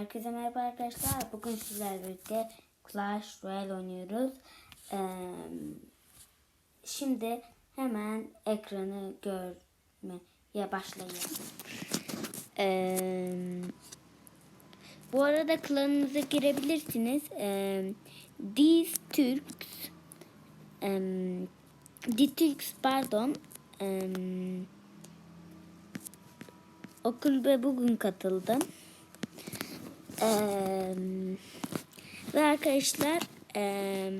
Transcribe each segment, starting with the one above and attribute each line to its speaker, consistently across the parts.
Speaker 1: Herkese merhaba arkadaşlar. Bugün sizlerle birlikte Clash Royale oynuyoruz. Ee, şimdi hemen ekranı görmeye başlayalım. Ee, bu arada klanınıza girebilirsiniz. Ee, These Turks um, The Turks pardon um, o kulübe bugün katıldım. Ee, ve arkadaşlar e,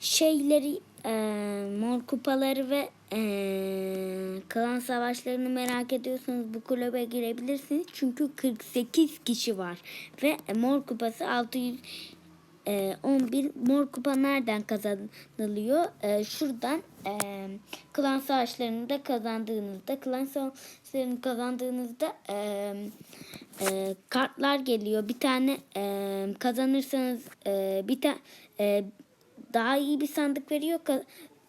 Speaker 1: şeyleri e, mor kupaları ve e, klan savaşlarını merak ediyorsanız bu kulübe girebilirsiniz. Çünkü 48 kişi var ve mor kupası 600 e, 11 mor kupa nereden kazanılıyor? E, şuradan e, klan savaşlarında kazandığınızda klan savaşlarını kazandığınızda e, e, kartlar geliyor. Bir tane e, kazanırsanız e, bir tane e, daha iyi bir sandık veriyor. Ka-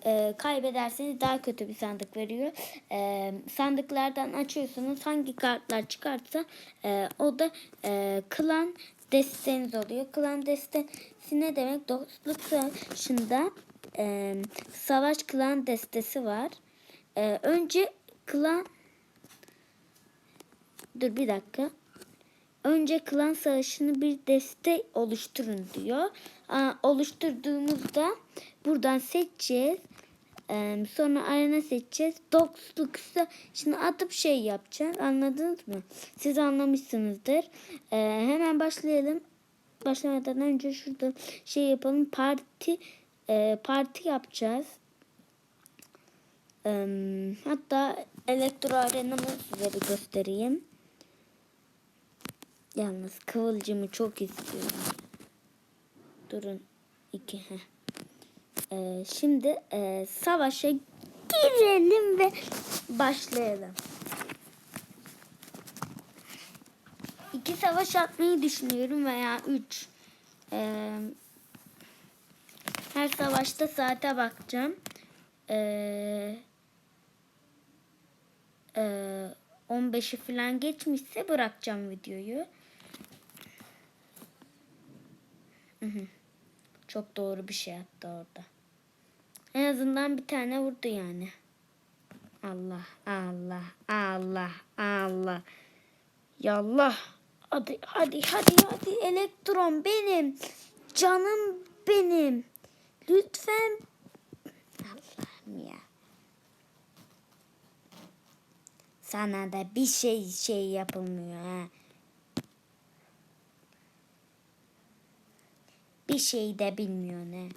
Speaker 1: e, kaybederseniz daha kötü bir sandık veriyor. E, sandıklardan açıyorsunuz. Hangi kartlar çıkarsa e, o da e, klan desteniz oluyor. Klan destesi ne demek? Dostluk savaşında e, savaş klan destesi var. E, önce klan dur bir dakika. Önce klan savaşını bir deste oluşturun diyor. Aa, oluşturduğumuzda buradan seçeceğiz. Ee, sonra arena seçeceğiz. Dostluk şimdi atıp şey yapacağız. Anladınız mı? Siz anlamışsınızdır. Ee, hemen başlayalım. Başlamadan önce şurada şey yapalım. Parti e, parti yapacağız. Ee, hatta elektro arenamı size bir göstereyim. Yalnız kıvılcımı çok istiyorum. Durun. iki. Heh. Ee, şimdi e, savaşa girelim ve başlayalım. İki savaş atmayı düşünüyorum veya üç. Ee, her savaşta saate bakacağım. Ee, e, 15'i falan geçmişse bırakacağım videoyu. Çok doğru bir şey yaptı orada. En azından bir tane vurdu yani. Allah, Allah, Allah, Allah. Yallah. Hadi, hadi, hadi, hadi. Elektron benim. Canım benim. Lütfen. Allah'ım ya. Sana da bir şey şey yapılmıyor ha. Bir şey de bilmiyor ne.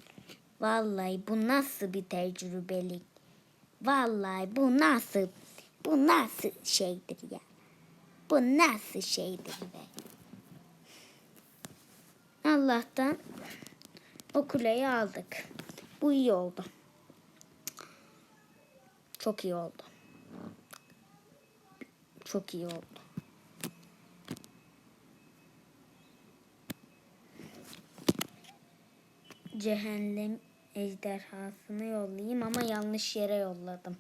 Speaker 1: Vallahi bu nasıl bir tecrübelik? Vallahi bu nasıl bu nasıl şeydir ya? Bu nasıl şeydir be? Allah'tan o kuleyi aldık. Bu iyi oldu. Çok iyi oldu. Çok iyi oldu. Cehennem ejderhasını yollayayım ama yanlış yere yolladım.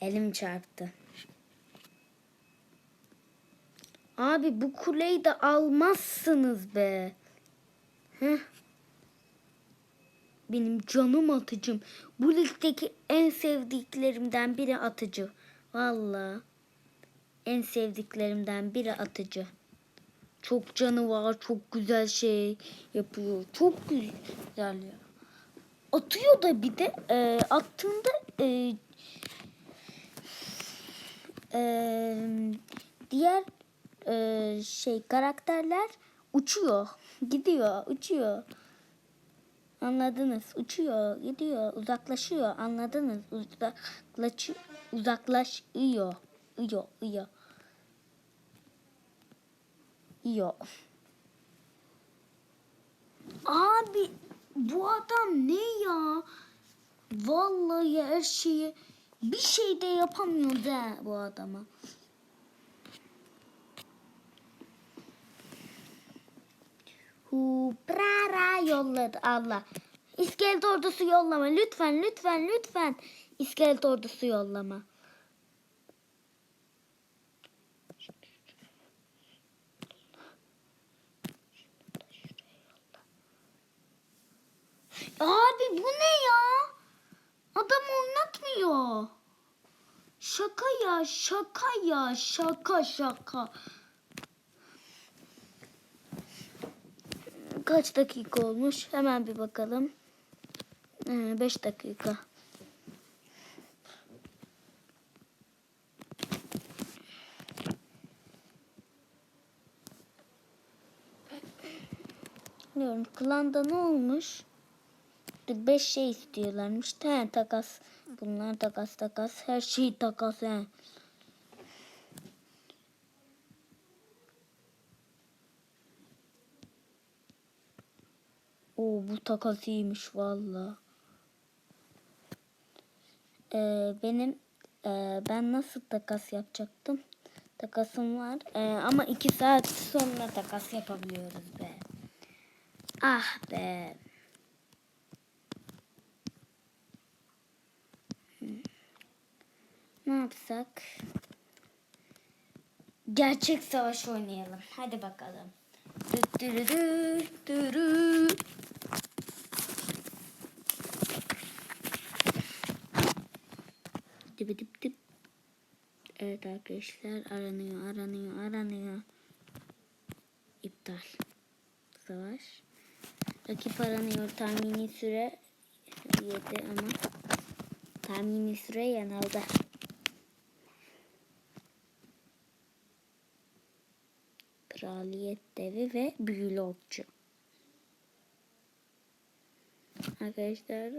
Speaker 1: Elim çarptı. Abi bu kuleyi de almazsınız be. Heh. Benim canım atıcım. Bu ligdeki en sevdiklerimden biri atıcı. Vallahi en sevdiklerimden biri atıcı. Çok canı var, çok güzel şey yapıyor. Çok güzel ya. Atıyor da bir de e, attığında e, e, diğer e, şey karakterler uçuyor, gidiyor, uçuyor. Anladınız? Uçuyor, gidiyor, uzaklaşıyor. Anladınız? Uzaklaş, uzaklaşıyor. Iyo, iyo. Iyo. Abi bu adam ne ya? Vallahi her şeyi bir şey de yapamıyor da bu adama. Huprara yolladı Allah. İskelet ordusu yollama lütfen lütfen lütfen. İskelet ordusu yollama. Şaka ya şaka şaka. Kaç dakika olmuş? Hemen bir bakalım. 5 dakika. Bilmiyorum. Klanda ne olmuş? 5 şey istiyorlarmış. He takas. Bunlar takas takas. Her şey takas he. Oo bu takas iyiymiş valla. Ee, benim e, ben nasıl takas yapacaktım? Takasım var. Ee, ama iki saat sonra takas yapabiliyoruz be. Ah be. Ne yapsak? Gerçek savaş oynayalım. Hadi bakalım. Dip dip dip. Evet arkadaşlar aranıyor aranıyor aranıyor. İptal. Savaş. Rakip aranıyor tahmini süre 7 ama tahmini süre yanıldı. Kraliyet devi ve büyülü okçu. Arkadaşlar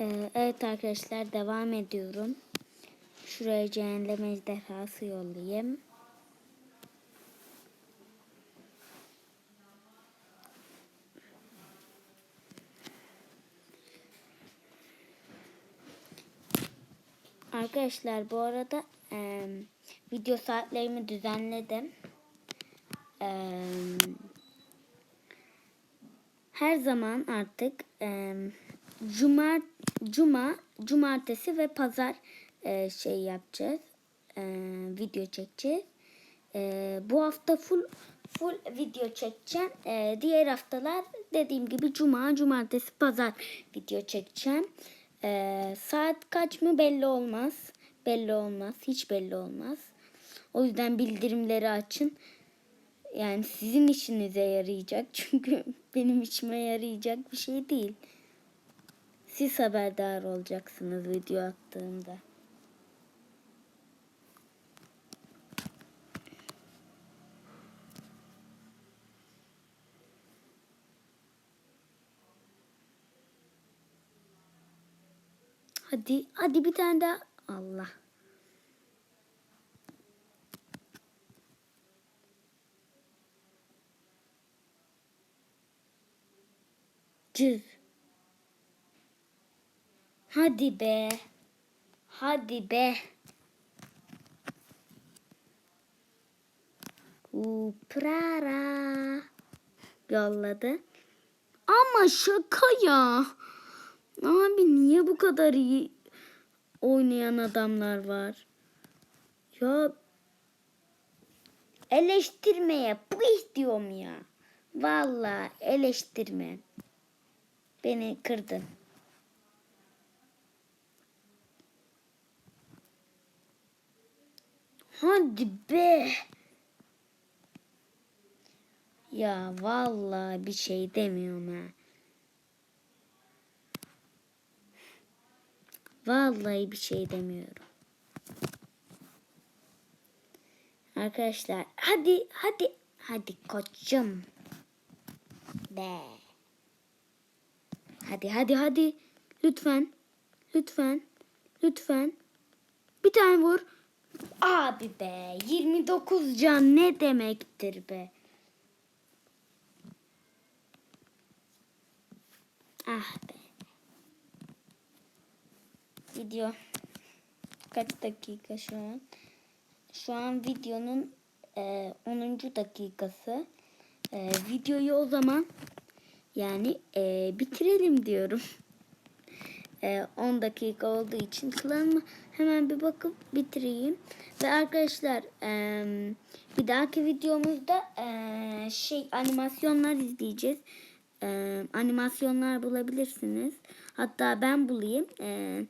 Speaker 1: Ee, evet arkadaşlar devam ediyorum. Şuraya cehennem ejderhası yollayayım. Arkadaşlar bu arada e, video saatlerimi düzenledim. E, her zaman artık e, cuma, cuma, cumartesi ve pazar e, şey yapacağız. E, video çekeceğiz. E, bu hafta full full video çekeceğim. E, diğer haftalar dediğim gibi cuma, cumartesi, pazar video çekeceğim. E, saat kaç mı belli olmaz. Belli olmaz. Hiç belli olmaz. O yüzden bildirimleri açın. Yani sizin işinize yarayacak. Çünkü benim işime yarayacak bir şey değil. Siz haberdar olacaksınız video attığımda. Hadi, hadi bir tane daha. Allah. Cız. Hadi be. Hadi be. Uprara. Yolladı. Ama şaka ya. Abi niye bu kadar iyi oynayan adamlar var? Ya eleştirmeye bu istiyorum ya. Vallahi eleştirme. Beni kırdın. Hadi be. Ya vallahi bir şey demiyorum ha. Vallahi bir şey demiyorum. Arkadaşlar hadi hadi hadi koçum. Be. Hadi hadi hadi. Lütfen. Lütfen. Lütfen. Bir tane vur. Abi be 29 can ne demektir be? Ah be. Video kaç dakika şu an? Şu an videonun e, 10. dakikası. E, videoyu o zaman yani e, bitirelim diyorum. e, 10 dakika olduğu için klanıma hemen bir bakıp bitireyim. Ve arkadaşlar e, bir dahaki videomuzda e, şey animasyonlar izleyeceğiz. E, animasyonlar bulabilirsiniz. Hatta ben bulayım. E,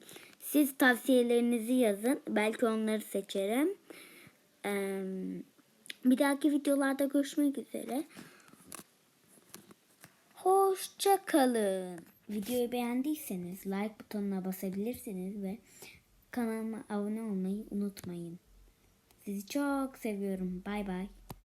Speaker 1: siz tavsiyelerinizi yazın. Belki onları seçerim. Bir dahaki videolarda görüşmek üzere. Hoşça kalın. Videoyu beğendiyseniz like butonuna basabilirsiniz ve kanalıma abone olmayı unutmayın. Sizi çok seviyorum. Bay bay.